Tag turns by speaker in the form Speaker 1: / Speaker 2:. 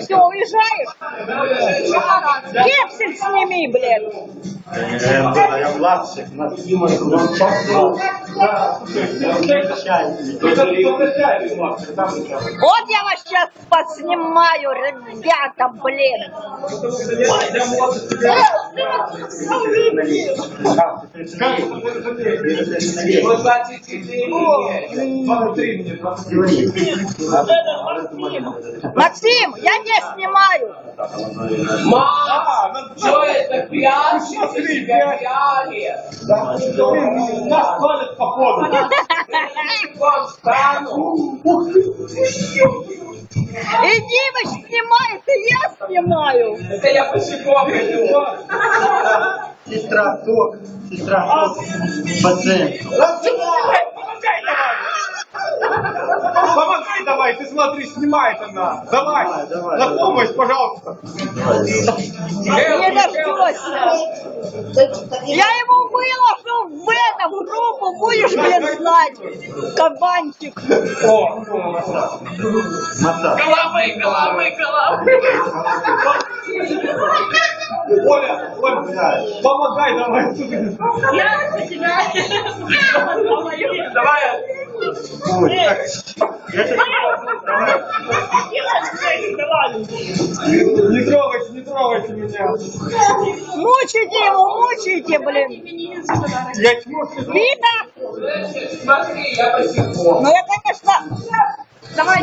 Speaker 1: Все, уезжаешь? Кепсель сними, блин.
Speaker 2: Я младших, на
Speaker 1: Вот я вас сейчас поснимаю, ребята, блин.
Speaker 3: Вот 24 нет.
Speaker 1: Максим, я не снимаю.
Speaker 3: Мам, что это пьянчик? Тебя пьяли.
Speaker 2: Нас хвалят по.
Speaker 3: Вам стану.
Speaker 1: И Димыч снимает, и я снимаю.
Speaker 3: Это я босиком иду.
Speaker 2: Сестра, сок, сестра, сок, пациент.
Speaker 4: Помогай давай, ты смотри, снимает она. Давай,
Speaker 2: Давай, давай,
Speaker 4: на
Speaker 2: давай.
Speaker 4: помощь, пожалуйста.
Speaker 1: Не дождешься. Я ему выложу в этом группу, будешь, блин, знать. Кабанчик.
Speaker 4: О.
Speaker 3: Головы, головы, головы.
Speaker 4: Оля, Оля, помогай давай.
Speaker 3: Давай.
Speaker 2: Ой, так, я сейчас-
Speaker 4: Не трогайте, не трогайте меня.
Speaker 1: Мучите его, мучите, блин.
Speaker 4: Я.
Speaker 1: Видно?
Speaker 3: Смотри, я босиком.
Speaker 1: Ну я, конечно... Давай,